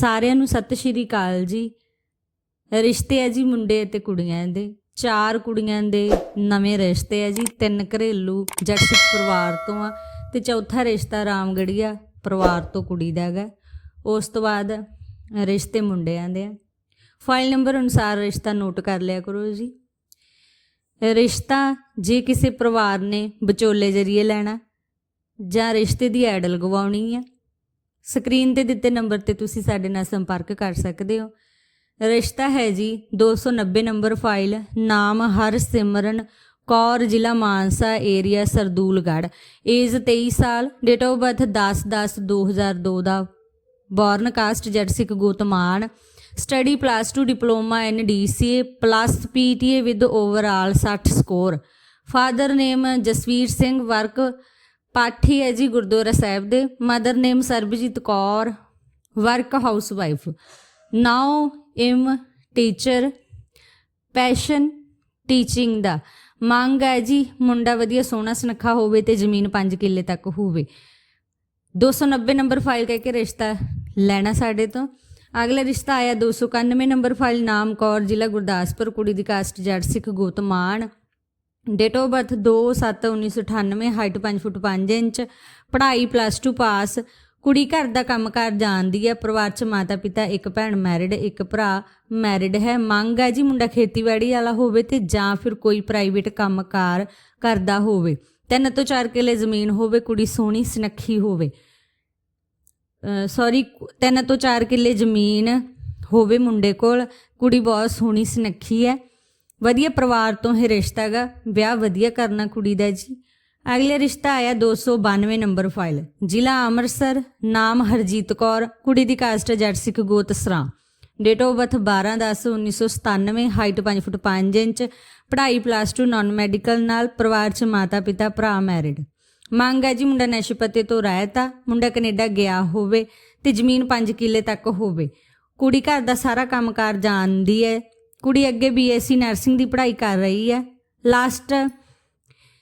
ਸਾਰਿਆਂ ਨੂੰ ਸਤਿ ਸ਼੍ਰੀ ਅਕਾਲ ਜੀ। ਰਿਸ਼ਤੇ ਆ ਜੀ ਮੁੰਡੇ ਅਤੇ ਕੁੜੀਆਂ ਦੇ। ਚਾਰ ਕੁੜੀਆਂ ਦੇ ਨਵੇਂ ਰਿਸ਼ਤੇ ਆ ਜੀ। ਤਿੰਨ ਘਰੇਲੂ ਜੱਟ ਪਰਿਵਾਰ ਤੋਂ ਆ ਤੇ ਚੌਥਾ ਰਿਸ਼ਤਾ ਰਾਮਗੜੀਆ ਪਰਿਵਾਰ ਤੋਂ ਕੁੜੀ ਦਾ ਹੈਗਾ। ਉਸ ਤੋਂ ਬਾਅਦ ਰਿਸ਼ਤੇ ਮੁੰਡਿਆਂ ਦੇ ਆ। ਫਾਈਲ ਨੰਬਰ ਅਨੁਸਾਰ ਰਿਸ਼ਤਾ ਨੋਟ ਕਰ ਲਿਆ ਕਰੋ ਜੀ। ਰਿਸ਼ਤਾ ਜੇ ਕਿਸੇ ਪਰਿਵਾਰ ਨੇ ਵਿਚੋਲੇ ਜਰੀਏ ਲੈਣਾ ਜਾਂ ਰਿਸ਼ਤੇ ਦੀ ਐਡ ਲਗਵਾਉਣੀ ਆ ਸਕਰੀਨ ਤੇ ਦਿੱਤੇ ਨੰਬਰ ਤੇ ਤੁਸੀਂ ਸਾਡੇ ਨਾਲ ਸੰਪਰਕ ਕਰ ਸਕਦੇ ਹੋ। ਰਿਸ਼ਤਾ ਹੈ ਜੀ 290 ਨੰਬਰ ਫਾਈਲ, ਨਾਮ ਹਰਸਿਮਰਨ ਕੌਰ, ਜ਼ਿਲ੍ਹਾ ਮਾਨਸਾ ਏਰੀਆ ਸਰਦੂਲਗੜ੍ਹ। ਏਜ 23 ਸਾਲ ਡੇਟ ਆਫ ਬਰਥ 10/10/2002 ਦਾ born caste Jatt ਗੋਤਮਾਨ। Study plus 2 diploma in DCA plus PTA with overall 60 score father name Jasvir Singh work ਪਾਠੀ ਹੈ ਜੀ ਗੁਰਦੁਆਰਾ ਸਾਹਿਬ ਦੇ। Mother name Sarabjit Kaur work house wife now I'm teacher passion teaching ਦਾ। ਮੰਗ ਹੈ ਜੀ ਮੁੰਡਾ ਵਧੀਆ ਸੋਹਣਾ ਸੁਨੱਖਾ ਹੋਵੇ ਤੇ ਜ਼ਮੀਨ 5 ਕਿੱਲੇ ਤੱਕ ਹੋਵੇ। 290 ਨੰਬਰ ਫਾਈਲ ਕਹਿ ਕੇ ਰਿਸ਼ਤਾ ਲੈਣਾ ਸਾਡੇ ਤੋਂ। ਅਗਲਾ ਰਿਸ਼ਤਾ ਆਇਆ 291 ਨੰਬਰ ਫਾਈਲ ਨਾਮ ਕੌਰ, ਜ਼ਿਲ੍ਹਾ ਗੁਰਦਾਸਪੁਰ, ਕੁੜੀ ਦੀ ਕਾਸਟ ਜੱਟ Sikh ਗੋਤਮਾਨ date of birth 2/7/1998 height 5 foot 5 inch, ਪੜ੍ਹਾਈ ਪਲੱਸ 2 ਪਾਸ ਕੁੜੀ ਘਰ ਦਾ ਕੰਮਕਾਰ ਜਾਣਦੀ ਹੈ, ਪਰਿਵਾਰ 'ਚ ਮਾਤਾ ਪਿਤਾ, ਇੱਕ ਭੈਣ ਮੈਰਿਡ ਇੱਕ ਭਰਾ ਮੈਰਿਡ ਹੈ। ਮੰਗ ਹੈ ਜੀ ਮੁੰਡਾ ਖੇਤੀਬਾੜੀ ਵਾਲਾ ਹੋਵੇ ਤੇ ਜਾਂ ਫਿਰ ਕੋਈ ਪ੍ਰਾਈਵੇਟ ਕੰਮਕਾਰ ਕਰਦਾ ਹੋਵੇ। ਤਿੰਨ ਤੋਂ ਚਾਰ ਕਿੱਲੇ ਜ਼ਮੀਨ ਹੋਵੇ, ਕੁੜੀ ਸੋਹਣੀ ਸੁਨੱਖੀ ਹੋਵੇ। ਸੌਰੀ ਤਿੰਨ ਤੋਂ ਚਾਰ ਕਿੱਲੇ ਜ਼ਮੀਨ ਹੋਵੇ ਮੁੰਡੇ ਕੋਲ, ਕੁੜੀ ਬਹੁਤ ਸੋਹਣੀ ਸੁਨੱਖੀ ਹੈ। ਵਧੀਆ ਪਰਿਵਾਰ ਤੋਂ ਇਹ ਰਿਸ਼ਤਾ ਹੈਗਾ, ਵਿਆਹ ਵਧੀਆ ਕਰਨਾ ਕੁੜੀ ਦਾ ਜੀ। ਅਗਲੇ ਰਿਸ਼ਤਾ ਆਇਆ 292 ਨੰਬਰ ਫਾਈਲ। ਜ਼ਿਲ੍ਹਾ ਅੰਮ੍ਰਿਤਸਰ, ਨਾਮ ਹਰਜੀਤ ਕੌਰ, ਕੁੜੀ ਦੀ ਕਾਸਟ ਜੱਟ ਸਿੱਖ ਗੋਤ Sran. Date of birth 12/10/1997 height 5 foot 5 inch, ਪੜ੍ਹਾਈ ਪਲੱਸ 2 ਨਾਨ ਮੈਡੀਕਲ ਨਾਲ, ਪਰਿਵਾਰ 'ਚ ਮਾਤਾ ਪਿਤਾ, ਭਰਾ ਮੈਰਿਡ ਮੰਗ ਹੈ ਜੀ ਮੁੰਡਾ ਨਸ਼ੇ ਪੱਤੇ ਤੋਂ ਰਹਿਤ ਮੁੰਡਾ ਕੈਨੇਡਾ ਗਿਆ ਹੋਵੇ ਤੇ ਜ਼ਮੀਨ 5 ਕਿੱਲੇ ਤੱਕ ਹੋਵੇ। ਕੁੜੀ ਘਰ ਦਾ ਸਾਰਾ ਕੰਮਕਾਰ ਜਾਣਦੀ ਹੈ ਕੁੜੀ ਅੱਗੇ ਬੀਐਸਸੀ ਨਰਸਿੰਗ ਦੀ ਪੜ੍ਹਾਈ ਕਰ ਰਹੀ ਹੈ। ਲਾਸਟ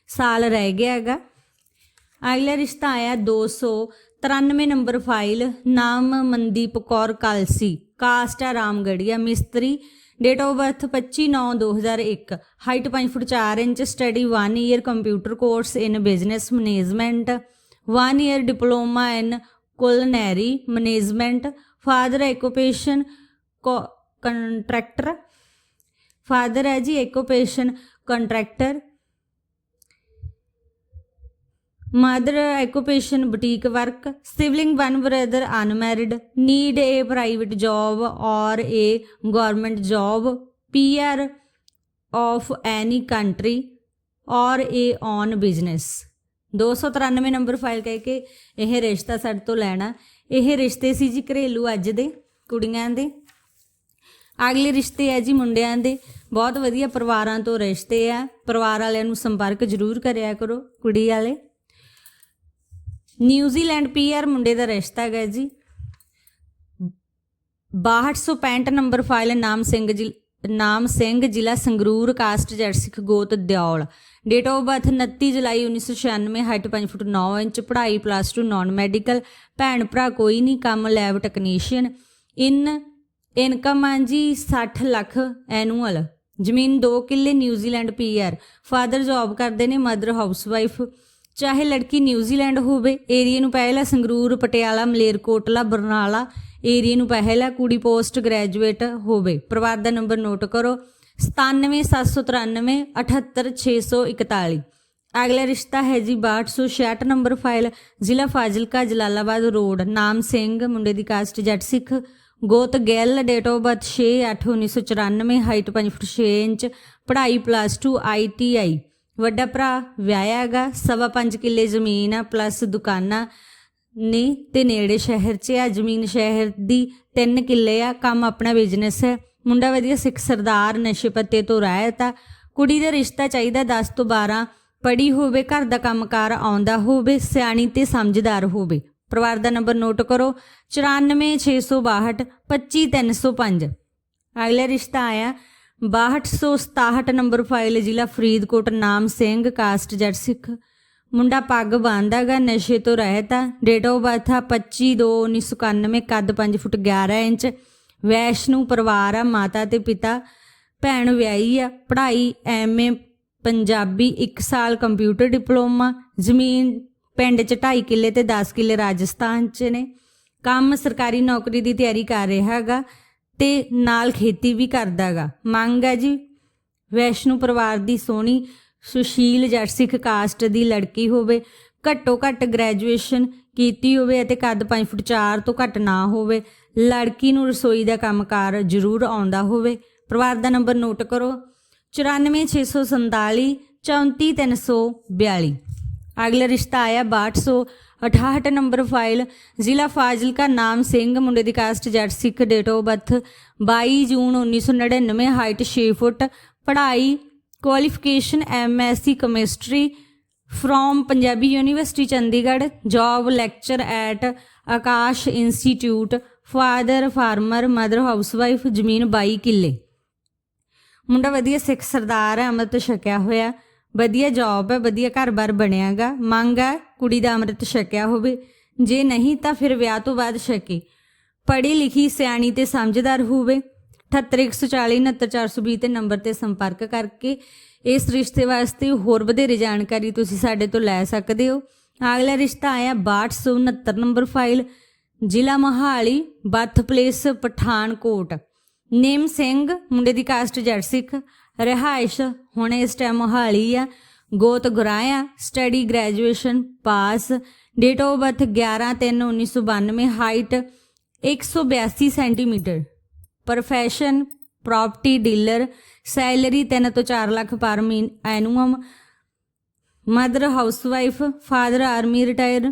ਸਾਲ ਰਹਿ ਗਿਆ ਹੈਗਾ। ਅਗਲਾ ਰਿਸ਼ਤਾ ਆਇਆ 293 ਨੰਬਰ ਫਾਈਲ, ਨਾਮ ਮਨਦੀਪ ਕੌਰ ਕਲਸੀ। ਕਾਸਟ ਹੈ ਰਾਮਗੜੀਆ ਮਿਸਤਰੀ date of birth 25/9/2001 height 5 foot 4 inch study 1 year computer course in business management 1 year diploma in culinary management father occupation contractor father ਹੈ ਜੀ occupation contractor. Mother occupation boutique work. Sibling one brother unmarried. Need a private job or a government job. PR of any country or a own business. 293 number file ਕਹਿ ਕੇ ਇਹ ਰਿਸ਼ਤਾ ਸਾਡੇ ਤੋਂ ਲੈਣਾ। ਇਹ ਰਿਸ਼ਤੇ ਸੀ ਜੀ ਘਰੇਲੂ ਅੱਜ ਦੇ ਕੁੜੀਆਂ ਦੇ। ਅਗਲੇ ਰਿਸ਼ਤੇ ਹੈ ਜੀ ਮੁੰਡਿਆਂ ਦੇ। ਬਹੁਤ ਵਧੀਆ ਪਰਿਵਾਰਾਂ ਤੋਂ ਰਿਸ਼ਤੇ ਆ। ਪਰਿਵਾਰ ਵਾਲਿਆਂ ਨੂੰ ਸੰਪਰਕ ਜ਼ਰੂਰ ਕਰਿਆ ਕਰੋ ਕੁੜੀ ਵਾਲੇ। ਨਿਊਜ਼ੀਲੈਂਡ ਪੀਆਰ ਮੁੰਡੇ ਦਾ ਰਿਸ਼ਤਾ ਹੈਗਾ ਜੀ। 6265 ਨੰਬਰ ਫਾਈਲ ਨਾਮ ਸਿੰਘ ਜੀ, ਨਾਮ ਸਿੰਘ ਜ਼ਿਲ੍ਹਾ ਸੰਗਰੂਰ, ਕਾਸਟ ਜੱਟ ਸਿੱਖ ਗੋਤ Deol date of birth 29 July 1996 height 5 foot 9 inch, ਪੜ੍ਹਾਈ ਪਲੱਸ 2 ਨਾਨ ਮੈਡੀਕਲ ਭੈਣ ਭਰਾ ਕੋਈ ਨਹੀਂ, ਕੰਮ ਲੈਬ ਟੈਕਨੀਸ਼ੀਅਨ ਇਨ ਇਨਕਮ ਆ ਜੀ 60 ਲੱਖ ਐਨੂਅਲ। ਜ਼ਮੀਨ 2 ਕਿੱਲੇ ਨਿਊਜ਼ੀਲੈਂਡ ਪੀਆਰ। ਫਾਦਰ ਜੌਬ ਕਰਦੇ ਨੇ ਮਦਰ ਹਾਊਸਵਾਈਫ। ਚਾਹੇ ਲੜਕੀ ਨਿਊਜ਼ੀਲੈਂਡ ਹੋਵੇ ਏਰੀਆ ਨੂੰ ਪਹਿਲਾ ਸੰਗਰੂਰ, ਪਟਿਆਲਾ, ਮਲੇਰਕੋਟਲਾ, ਬਰਨਾਲਾ ਏਰੀਆ ਨੂੰ ਪਹਿਲਾ ਕੁੜੀ ਪੋਸਟ ਗ੍ਰੈਜੂਏਟ ਹੋਵੇ। ਪਰਿਵਾਰ ਦਾ ਨੰਬਰ ਨੋਟ ਕਰੋ। 97793 78641 ਅਗਲਾ ਰਿਸ਼ਤਾ ਹੈ ਜੀ 6266 ਨੰਬਰ ਫਾਈਲ, ਜ਼ਿਲ੍ਹਾ ਫਾਜ਼ਿਲਕਾ ਜਲਾਲਾਬਾਦ ਰੋਡ, ਨਾਮ ਸਿੰਘ, ਮੁੰਡੇ ਦੀ ਕਾਸਟ ਜੱਟ ਸਿੱਖ। ਗੋਤ Gill date of birth 6/8/1994 height 5 foot 6 inch, ਪੜ੍ਹਾਈ ਪਲੱਸ 2 ਆਈਟੀਆਈ ਵੱਡਾ ਭਰਾ ਵਿਆਹਿਆ ਹੈਗਾ, ਸਵਾ 5 ਕਿੱਲੇ ਜ਼ਮੀਨ ਆ ਪਲੱਸ ਦੁਕਾਨਾਂ ਨੇ ਤੇ ਨੇੜੇ ਸ਼ਹਿਰ 'ਚ ਆ। ਜ਼ਮੀਨ ਸ਼ਹਿਰ ਦੀ 3 ਕਿੱਲੇ ਆ, ਕੰਮ ਆਪਣਾ ਬਿਜ਼ਨਸ ਹੈ। ਮੁੰਡਾ ਵਧੀਆ ਸਿੱਖ ਸਰਦਾਰ, ਨਸ਼ੇ ਪੱਤੇ ਤੋਂ ਰਹਿਤ ਆ। ਕੁੜੀ ਦਾ ਰਿਸ਼ਤਾ ਚਾਹੀਦਾ 10 ਤੋਂ 12 ਪੜੀ ਹੋਵੇ, ਘਰ ਦਾ ਕੰਮਕਾਰ ਆਉਂਦਾ ਹੋਵੇ, ਸਿਆਣੀ ਤੇ ਸਮਝਦਾਰ ਹੋਵੇ। ਪਰਿਵਾਰ ਦਾ ਨੰਬਰ ਨੋਟ ਕਰੋ। 94662 25305 ਅਗਲਾ ਰਿਸ਼ਤਾ ਆਇਆ। 6267 ਨੰਬਰ ਫਾਈਲ ਜ਼ਿਲ੍ਹਾ ਫਰੀਦਕੋਟ, ਨਾਮ ਸਿੰਘ, ਕਾਸਟ ਜੱਟ ਸਿੱਖ। ਮੁੰਡਾ ਪੱਗ ਬੰਨ੍ਹਦਾਗਾ ਨਸ਼ੇ ਤੋਂ ਰਹਿਤ ਆ। ਡੇਟ ਆਫ ਬਰਥ ਆ 25 2 1991 ਕੱਦ 5 ਫੁੱਟ 11 ਇੰਚ। ਵੈਸ਼ਨੂ ਪਰਿਵਾਰ ਆ, ਮਾਤਾ ਤੇ ਪਿਤਾ। ਭੈਣ ਵਿਆਹੀ ਆ, ਪੜ੍ਹਾਈ ਐਮਏ ਪੰਜਾਬੀ 1 ਸਾਲ ਕੰਪਿਊਟਰ ਡਿਪਲੋਮਾ। ਜ਼ਮੀਨ ਪਿੰਡ ਚ 2.5 ਕਿੱਲੇ ਤੇ 10 ਕਿੱਲੇ ਰਾਜਸਥਾਨ ਚ ਨੇ। ਕੰਮ ਸਰਕਾਰੀ ਨੌਕਰੀ ਦੀ ਤਿਆਰੀ ਕਰ ਰਿਹਾ ਹੈਗਾ ਤੇ ਨਾਲ ਖੇਤੀ ਵੀ ਕਰਦਾ ਕਰਦਾਗਾ ਮੰਗ ਹੈ ਜੀ, ਵੈਸ਼ਨੂ ਪਰਿਵਾਰ ਦੀ ਸੋਹਣੀ, ਸੁਸ਼ੀਲ ਜੱਟ ਸਿੱਖ ਕਾਸਟ ਦੀ ਲੜਕੀ ਹੋਵੇ, ਘੱਟੋ ਘੱਟ ਗ੍ਰੈਜੂਏਸ਼ਨ ਕੀਤੀ ਹੋਵੇ ਅਤੇ ਕੱਦ 5 ਫੁੱਟ 4 ਤੋਂ ਘੱਟ ਨਾ ਹੋਵੇ, ਲੜਕੀ ਨੂੰ ਰਸੋਈ ਦਾ ਕੰਮਕਾਰ ਜ਼ਰੂਰ ਆਉਂਦਾ ਹੋਵੇ। ਪਰਿਵਾਰ ਦਾ ਨੰਬਰ ਨੋਟ ਕਰੋ 94647 34342 ਅਗਲਾ ਰਿਸ਼ਤਾ ਆਇਆ 6268 ਨੰਬਰ ਫਾਈਲ, ਜ਼ਿਲ੍ਹਾ ਫਾਜ਼ਿਲਕਾ, ਨਾਮ ਸਿੰਘ, ਮੁੰਡੇ ਦੀ caste Jatt Sikh date of birth 22 June 1999 height 6 foot, ਪੜ੍ਹਾਈ qualification MSc chemistry from Punjabi university, Chandigarh job lecture at Aakash institute father farmer mother housewife ਜ਼ਮੀਨ 22 ਕਿੱਲੇ। ਮੁੰਡਾ ਵਧੀਆ ਸਿੱਖ ਸਰਦਾਰ ਹੈ, ਅੰਮ੍ਰਿਤ ਛਕਿਆ ਹੋਇਆ। ਵਧੀਆ ਜੌਬ ਹੈ, ਵਧੀਆ ਘਰ-ਬਾਰ ਬਣਿਆਗਾ, ਮੰਗ ਹੈ ਕੁੜੀ ਦਾ ਅੰਮ੍ਰਿਤ ਛਕਿਆ ਹੋਵੇ। ਜੇ ਨਹੀਂ ਤਾਂ ਫਿਰ ਵਿਆਹ ਤੋਂ ਬਾਅਦ ਛਕੇ। ਪੜ੍ਹੀ ਲਿਖੀ ਸਿਆਣੀ ਤੇ ਸਮਝਦਾਰ ਹੋਵੇ। 78140 ਤੇ ਨੰਬਰ ਤੇ ਸੰਪਰਕ ਕਰਕੇ ਇਸ ਰਿਸ਼ਤੇ ਵਾਸਤੇ ਹੋਰ ਵਧੇਰੇ ਜਾਣਕਾਰੀ ਤੁਸੀਂ ਸਾਡੇ ਤੋਂ ਲੈ ਸਕਦੇ ਹੋ। ਅਗਲਾ ਰਿਸ਼ਤਾ ਆਇਆ 6269 ਨੰਬਰ ਫਾਈਲ, ਜ਼ਿਲ੍ਹਾ Mohali birth place Pathankot. Name Singh, ਮੁੰਡੇ ਦੀ ਕਾਸਟ ਜੱਟ ਸਿੱਖ। ਰਿਹਾਇਸ਼ ਹੁਣ ਇਸ ਟਾਈਮ ਮੋਹਾਲੀ ਆ। ਗੋਤ Guraya study graduation pass date of birth 11/3/1992 height 182 centimetre. Profession property dealer salary 3 ਤੋਂ 4 lakh per ਮਹੀਨ annum mother housewife father army retire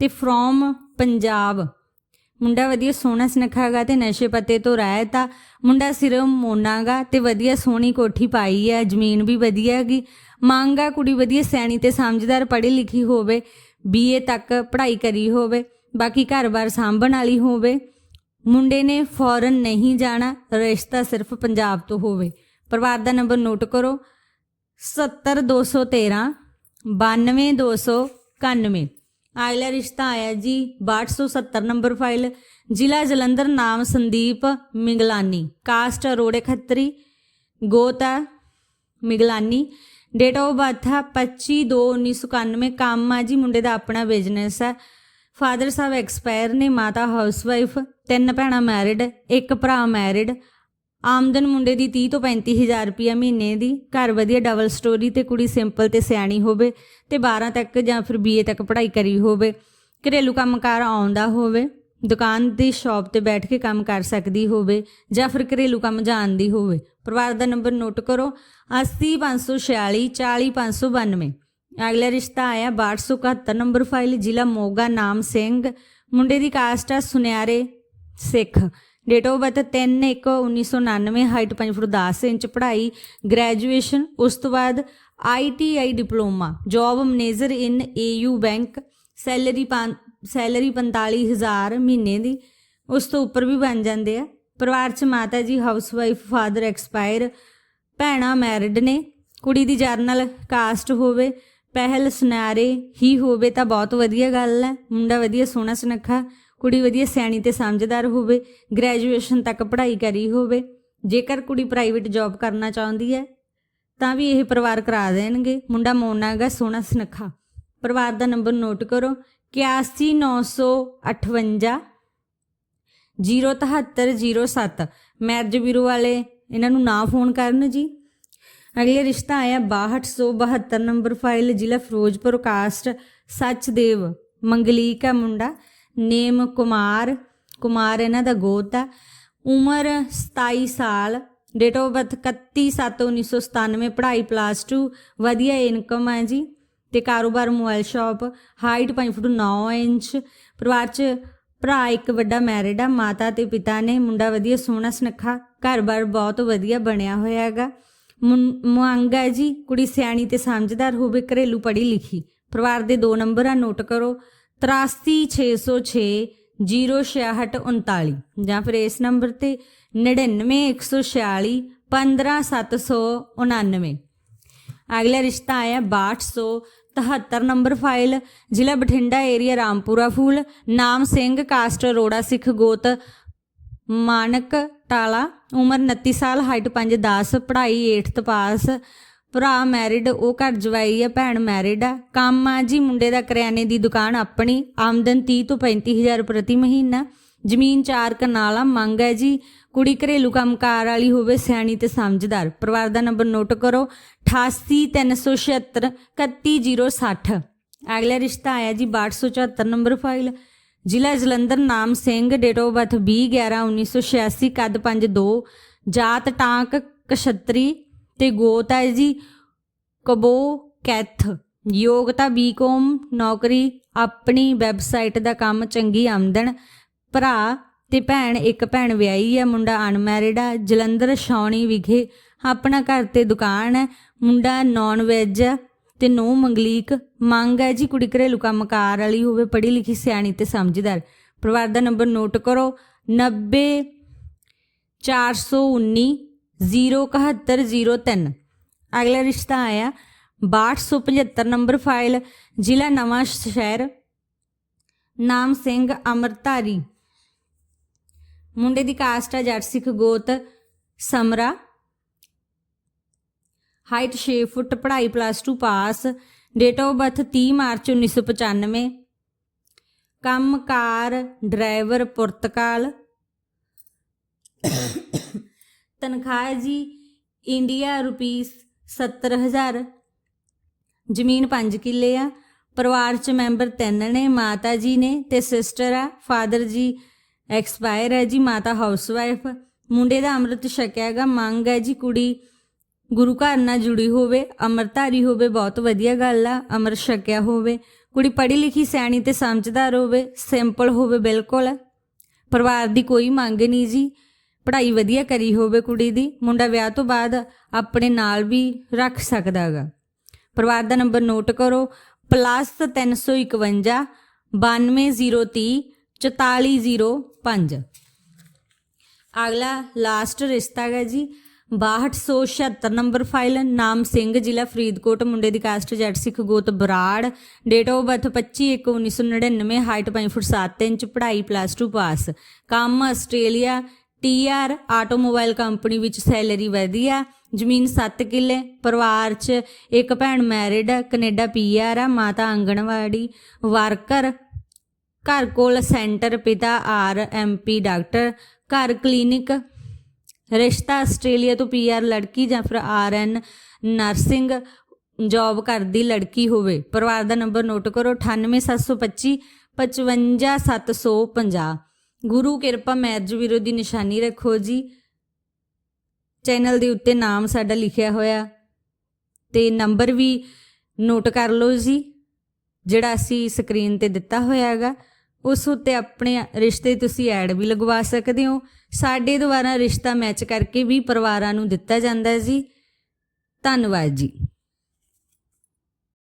ਤੇ ਫਰੋਮ ਪੰਜਾਬ। ਮੁੰਡਾ ਵਧੀਆ ਸੋਹਣਾ ਸੁਨੱਖਾਗਾ ਤੇ ਨਸ਼ੇ ਪੱਤੇ ਤੋਂ ਰਹਿਤ ਆ ਮੁੰਡਾ ਸਿਰਫ ਮੋਨਾਗਾ ਤੇ ਵਧੀਆ ਸੋਹਣੀ ਕੋਠੀ ਪਾਈ ਆ, ਜ਼ਮੀਨ ਵੀ ਵਧੀਆ ਹੈਗੀ। ਮੰਗ ਆ ਕੁੜੀ ਵਧੀਆ ਸੈਣੀ ਤੇ ਸਮਝਦਾਰ, ਪੜ੍ਹੀ ਲਿਖੀ ਹੋਵੇ, ਬੀਏ ਤੱਕ ਪੜ੍ਹਾਈ ਕਰੀ ਹੋਵੇ, ਬਾਕੀ ਘਰ-ਬਾਰ ਸਾਂਭਣ ਵਾਲੀ ਹੋਵੇ। ਮੁੰਡੇ ਨੇ ਫੌਰਨ ਨਹੀਂ ਜਾਣਾ, ਰਿਸ਼ਤਾ ਸਿਰਫ ਪੰਜਾਬ ਤੋਂ ਹੋਵੇ। ਪਰਿਵਾਰ ਦਾ ਨੰਬਰ ਨੋਟ ਕਰੋ। 70213 92291 ਆਇਲਾ ਰਿਸ਼ਤਾ ਆਇਆ ਜੀ 6270 ਨੰਬਰ ਫਾਈਲ। ਜ਼ਿਲ੍ਹਾ ਜਲੰਧਰ, ਨਾਮ ਸੰਦੀਪ ਮਿਗਲਾਨੀ। ਕਾਸਟ ਅਰੋੜੇ ਖੱਤਰੀ। ਗੋਤਾ ਮਿਗਲਾਨੀ। ਡੇਟ ਆਫ ਬਰਥ ਹੈ 25/2/1991 ਕੰਮ ਆ ਜੀ, ਮੁੰਡੇ ਦਾ ਆਪਣਾ ਬਿਜ਼ਨਸ ਹੈ ਫਾਦਰ ਸਾਹਿਬ ਐਕਸਪਾਇਰ ਨੇ, ਮਾਤਾ ਹਾਊਸਵਾਈਫ ਤਿੰਨ ਭੈਣਾਂ ਮੈਰਿਡ ਇੱਕ ਭਰਾ ਮੈਰਿਡ ਆਮਦਨ ਮੁੰਡੇ ਦੀ 30 ਤੋਂ 35000 ਰੁਪਇਆ ਮਹੀਨੇ ਦੀ, ਘਰ ਵਧੀਆ ਡਬਲ ਸਟੋਰੀ ਤੇ ਕੁੜੀ ਸਿੰਪਲ ਤੇ ਸਿਆਣੀ ਹੋਵੇ ਤੇ 12 ਤੱਕ ਜਾਂ ਫਿਰ ਬੀਏ ਤੱਕ ਪੜ੍ਹਾਈ ਕਰੀ ਹੋਵੇ, ਘਰੇਲੂ ਕੰਮਕਾਰ ਆਉਂਦਾ ਹੋਵੇ, ਦੁਕਾਨ ਦੀ ਸ਼ਾਪ ਤੇ ਬੈਠ ਕੇ ਕੰਮ ਕਰ ਸਕਦੀ ਹੋਵੇ ਜਾਂ ਫਿਰ ਘਰੇਲੂ ਕੰਮ ਜਾਣਦੀ ਹੋਵੇ। ਪਰਿਵਾਰ ਦਾ ਨੰਬਰ ਨੋਟ ਕਰੋ 80546 40592 ਅਗਲਾ ਰਿਸ਼ਤਾ ਆਇਆ 6271 ਨੰਬਰ ਫਾਈਲ ਜ਼ਿਲ੍ਹਾ ਮੋਗਾ, ਨਾਮ ਸਿੰਘ। ਮੁੰਡੇ ਦੀ ਕਾਸਟ ਆ ਸੁਨਿਆਰੇ Sikh. Date of birth 3/1/1999 height 5 foot 10 inch, ਪੜ੍ਹਾਈ ਗ੍ਰੈਜੂਏਸ਼ਨ ਉਸ ਤੋਂ ਬਾਅਦ ITI diploma job manager in AU bank salary salary 45000 ਮਹੀਨੇ ਦੀ, ਉਸ ਤੋਂ ਉੱਪਰ ਵੀ ਬਣ ਜਾਂਦੇ ਆ। ਪਰਿਵਾਰ 'ਚ ਮਾਤਾ ਜੀ ਹਾਊਸਵਾਈਫ ਫਾਦਰ ਐਕਸਪਾਇਰ ਭੈਣਾਂ ਮੈਰਿਡ ਨੇ, ਕੁੜੀ ਦੀ ਜਰਨਲ ਕਾਸਟ ਹੋਵੇ, ਪਹਿਲ ਸੁਨਾਰੇ ਹੀ ਹੋਵੇ ਤਾਂ ਬਹੁਤ ਵਧੀਆ ਗੱਲ ਹੈ। ਮੁੰਡਾ ਵਧੀਆ ਸੋਹਣਾ ਸੁਨੱਖਾ ਕੁੜੀ ਵਧੀਆ ਸਿਆਣੀ ਤੇ ਸਮਝਦਾਰ ਹੋਵੇ ਗ੍ਰੈਜੂਏਸ਼ਨ ਤੱਕ ਪੜ੍ਹਾਈ ਕਰੀ ਹੋਵੇ, ਜੇਕਰ ਕੁੜੀ ਪ੍ਰਾਈਵੇਟ ਜੌਬ ਕਰਨਾ ਚਾਹੁੰਦੀ ਹੈ, ਤਾਂ ਵੀ ਇਹ ਪਰਿਵਾਰ ਕਰਾ ਦੇਣਗੇ। ਮੁੰਡਾ ਮੋਨਾ ਮੋਨਾਗਾ ਸੋਹਣਾ ਸੁਨੱਖਾ। ਪਰਿਵਾਰ ਦਾ ਨੰਬਰ ਨੋਟ ਕਰੋ। 81958 07307 ਮੈਰਿਜ ਬਿਊਰੋ ਵਾਲੇ, ਇਹਨਾਂ ਨੂੰ ਨਾ ਫੋਨ ਕਰਨ ਜੀ। ਅਗਲੇ ਰਿਸ਼ਤਾ ਆਇਆ 6272 ਨੰਬਰ ਫਾਈਲ ਜ਼ਿਲ੍ਹਾ ਫਿਰੋਜ਼ਪੁਰ ਕਾਸਟ ਸੱਚਦੇਵ, ਮੰਗਲੀਕ ਹੈ ਮੁੰਡਾ। ਨੇਮ ਕੁਮਾਰ ਕੁਮਾਰ ਇਹਨਾਂ ਦਾ ਗੋਤ ਹੈ। ਉਮਰ 27 ਸਾਲ ਡੇਟ ਆਫ ਬਰਥ 31/7/1997 ਪੜ੍ਹਾਈ ਪਲੱਸ 2 ਵਧੀਆ ਇਨਕਮ ਹੈ ਜੀ। ਤੇ ਕਾਰੋਬਾਰ mobile shop height 5 foot 9 inch, ਪਰਿਵਾਰ 'ਚ ਭਰਾ ਇੱਕ ਵੱਡਾ ਮੈਰਿਡ ਆ, ਮਾਤਾ ਤੇ ਪਿਤਾ ਨੇ, ਮੁੰਡਾ ਵਧੀਆ ਸੋਹਣਾ ਸੁਨੱਖਾ, ਘਰ-ਬਾਰ ਬਹੁਤ ਵਧੀਆ ਬਣਿਆ ਹੋਇਆ ਹੈਗਾ। ਮੰਗ ਹੈ ਜੀ, ਕੁੜੀ ਸਿਆਣੀ ਤੇ ਸਮਝਦਾਰ, ਹੋਵੇ ਘਰੇਲੂ ਪੜ੍ਹੀ ਲਿਖੀ ਪਰਿਵਾਰ ਦੇ ਦੋ ਨੰਬਰ ਆ ਨੋਟ ਕਰੋ। 83606 06639 ਜਾਂ ਫਿਰ ਇਸ ਨੰਬਰ ਤੇ 99146 15799 ਅਗਲਾ ਰਿਸ਼ਤਾ ਆਇਆ 6273 ਨੰਬਰ ਫਾਈਲ, ਜ਼ਿਲ੍ਹਾ ਬਠਿੰਡਾ ਏਰੀਆ, ਰਾਮਪੁਰਾ ਫੂਲ। ਨਾਮ ਸਿੰਘ ਕਾਸਟ ਅਰੋੜਾ, ਸਿੱਖ, ਗੋਤ, ਮਾਨਕ, ਟਾਲਾ, ਉਮਰ 29 ਸਾਲ, ਹਾਈਟ 5'10 ਪੜ੍ਹਾਈ 8th ਪਾਸ। ਭਰਾ ਮੈਰਿਡ ਉਹ ਘਰ ਜਵਾਈ ਆ, ਭੈਣ ਮੈਰਿਡ ਆ। ਕੰਮ ਆ ਜੀ, ਮੁੰਡੇ ਦਾ ਕਰਿਆਨੇ ਦੀ ਦੁਕਾਨ ਆਪਣੀ, ਆਮਦਨ 30 ਤੋਂ 35000 ਪ੍ਰਤੀ ਮਹੀਨਾ। ਜ਼ਮੀਨ ਚਾਰ ਕਨਾਲਾ ਮੰਗ ਹੈ ਜੀ। ਕੁੜੀ ਘਰੇਲੂ ਕੰਮਕਾਰ ਵਾਲੀ ਹੋਵੇ, ਸਿਆਣੀ ਤੇ ਸਮਝਦਾਰ। ਪਰਿਵਾਰ ਦਾ ਨੰਬਰ ਨੋਟ ਕਰੋ 8837 31060 ਅਗਲਾ ਰਿਸ਼ਤਾ ਆਇਆ ਜੀ 6274 ਨੰਬਰ ਫਾਈਲ। ਜ਼ਿਲ੍ਹਾ ਜਲੰਧਰ, ਨਾਮ ਸਿੰਘ ਡੇਟ ਆਫ ਬਰਥ 20/11/1986 ਕੱਦ 5'2 ਜਾਤ ਟਾਂਕ ਕਸ਼ਤਰੀ ਤੇ ਗੋਤ ਹੈ ਜੀ। ਕਬੋ ਕੈਥ। ਯੋਗਤਾ ਬੀਕਾਮ, ਨੌਕਰੀ, ਆਪਣੀ ਵੈਬਸਾਈਟ ਦਾ ਕੰਮ ਚੰਗੀ ਆਮਦਨ। ਭਰਾ ਤੇ ਭੈਣ, ਇੱਕ ਭੈਣ ਵਿਆਹੀ ਹੈ, ਮੁੰਡਾ ਅਨਮੈਰਿਡ ਆ ਜਲੰਧਰ ਛਾਉਣੀ ਵਿਖੇ ਆਪਣਾ ਘਰ ਤੇ ਦੁਕਾਨ ਹੈ, ਮੁੰਡਾ ਨਾਨ ਵੈਜ ਆ ਤੇ ਨੋ ਮੰਗਲੀਕ। ਮੰਗ ਹੈ ਜੀ ਕੁੜੀ ਘਰੇਲੂ ਕੰਮਕਾਰ ਵਾਲੀ ਹੋਵੇ, ਪੜ੍ਹੀ ਲਿਖੀ, ਸਿਆਣੀ ਤੇ ਸਮਝਦਾਰ। ਪਰਿਵਾਰ ਦਾ ਨੰਬਰ ਨੋਟ ਕਰੋ 90 419 07103 ਅਗਲਾ ਰਿਸ਼ਤਾ ਆਇਆ 6275 ਨੰਬਰ ਫਾਈਲ, ਜ਼ਿਲ੍ਹਾ ਨਵਾਂ ਸ਼ਹਿਰ। ਨਾਮ ਸਿੰਘ ਅਮਰਧਾਰੀ। ਮੁੰਡੇ ਦੀ ਕਾਸਟ ਹੈ ਜੱਟ ਸਿੱਖ ਗੋਤ ਸਮਰਾ। ਹਾਈਟ 6 ਫੁੱਟ, ਪੜ੍ਹਾਈ plus 2 pass date of birth 30 March 1995 ਕੰਮਕਾਰ ਡਰਾਈਵਰ ਪੁਰਤਕਾਲ ਤਨਖਾਹ ਹੈ ਜੀ ਇੰਡੀਆ ਰੁਪੀਸ 70000 ਜ਼ਮੀਨ 5 ਕਿੱਲੇ ਆ। ਪਰਿਵਾਰ ਚ ਮੈਂਬਰ ਤਿੰਨ ਨੇ, ਮਾਤਾ ਜੀ ਨੇ ਤੇ ਸਿਸਟਰ ਆ। ਫਾਦਰ ਜੀ ਐਕਸਪਾਇਰ ਹੈ ਜੀ, ਮਾਤਾ ਹਾਊਸਵਾਈਫ ਮੁੰਡੇ ਦਾ ਅੰਮ੍ਰਿਤ ਛਕਿਆ ਹੈਗਾ, ਮੰਗ ਹੈ ਜੀ ਕੁੜੀ ਗੁਰੂ ਘਰ ਨਾਲ ਜੁੜੀ ਹੋਵੇ ਅਮਰਧਾਰੀ ਹੋਵੇ, ਬਹੁਤ ਵਧੀਆ ਗੱਲ ਆ ਅਮਰ ਛਕਿਆ ਹੋਵੇ। ਕੁੜੀ ਪੜ੍ਹੀ ਲਿਖੀ, ਸਿਆਣੀ ਤੇ ਸਮਝਦਾਰ ਹੋਵੇ ਸਿੰਪਲ ਹੋਵੇ, ਬਿਲਕੁਲ। ਪਰਿਵਾਰ ਦੀ ਕੋਈ ਮੰਗ ਨਹੀਂ ਜੀ। ਪੜ੍ਹਾਈ ਵਧੀਆ ਕਰੀ ਹੋਵੇ ਕੁੜੀ ਦੀ, ਮੁੰਡਾ ਵਿਆਹ ਤੋਂ ਬਾਅਦ ਆਪਣੇ ਨਾਲ ਵੀ ਰੱਖ ਸਕਦਾ ਹੈਗਾ। ਪਰਿਵਾਰ ਦਾ ਨੰਬਰ ਨੋਟ ਕਰੋ ਪਲੱਸ 351 92030 4405 ਅਗਲਾ ਲਾਸਟ ਰਿਸ਼ਤਾ ਹੈਗਾ ਜੀ 6276 ਨੰਬਰ ਫਾਈਲ, ਨਾਮ ਸਿੰਘ, ਜ਼ਿਲ੍ਹਾ ਫਰੀਦਕੋਟ, ਮੁੰਡੇ ਦੀ ਕਾਸਟ ਜੱਟ ਸਿੱਖ ਗੋਤ Brar date of birth 25/1/1999 height 5 foot 7 inch, ਪੜ੍ਹਾਈ ਪਲੱਸ 2 ਪਾਸ ਕੰਮ ਆਸਟ੍ਰੇਲੀਆ ਟੀਆਰ ਆਟੋਮੋਬਾਈਲ ਕੰਪਨੀ ਵਿੱਚ ਸੈਲਰੀ ਵਧੀਆ ਜ਼ਮੀਨ 7 ਕਿੱਲੇ, ਪਰਿਵਾਰ 'ਚ ਇੱਕ ਭੈਣ ਮੈਰਿਡ ਆ ਕੈਨੇਡਾ ਪੀਆਰ ਆ, ਮਾਤਾ ਆਂਗਣਵਾੜੀ ਵਰਕਰ ਘਰ ਕੋਲ ਸੈਂਟਰ ਪਿਤਾ ਆਰ ਐਮਪੀ ਡਾਕਟਰ ਘਰ ਕਲੀਨਿਕ ਰਿਸ਼ਤਾ ਆਸਟ੍ਰੇਲੀਆ ਤੋਂ ਪੀਆਰ ਲੜਕੀ ਜਾਂ ਫਿਰ ਆਰਐਨ ਨਰਸਿੰਗ ਜੌਬ ਕਰਦੀ ਲੜਕੀ ਹੋਵੇ। ਪਰਿਵਾਰ ਦਾ ਨੰਬਰ ਨੋਟ ਕਰੋ 98725 55750 ਗੁਰੂ ਕਿਰਪਾ ਮੈਰਜ ਵੀਰੋ ਦੀ ਨਿਸ਼ਾਨੀ ਰੱਖੋ ਜੀ। ਚੈਨਲ ਦੇ ਉੱਤੇ ਨਾਮ ਸਾਡਾ ਲਿਖਿਆ ਹੋਇਆ ਤੇ ਨੰਬਰ ਵੀ ਨੋਟ ਕਰ ਲਓ ਜੀ, ਜਿਹੜਾ ਅਸੀਂ ਸਕਰੀਨ ਤੇ ਦਿੱਤਾ ਹੋਇਆ ਹੈਗਾ, ਉਸ ਉੱਤੇ ਆਪਣੇ ਰਿਸ਼ਤੇ ਤੁਸੀਂ ਐਡ ਵੀ ਲਗਵਾ ਸਕਦੇ ਹੋ। ਸਾਡੇ ਦੁਆਰਾ ਰਿਸ਼ਤਾ ਮੈਚ ਕਰਕੇ ਵੀ ਪਰਿਵਾਰਾਂ ਨੂੰ ਦਿੱਤਾ ਜਾਂਦਾ ਹੈ ਜੀ। ਧੰਨਵਾਦ ਜੀ।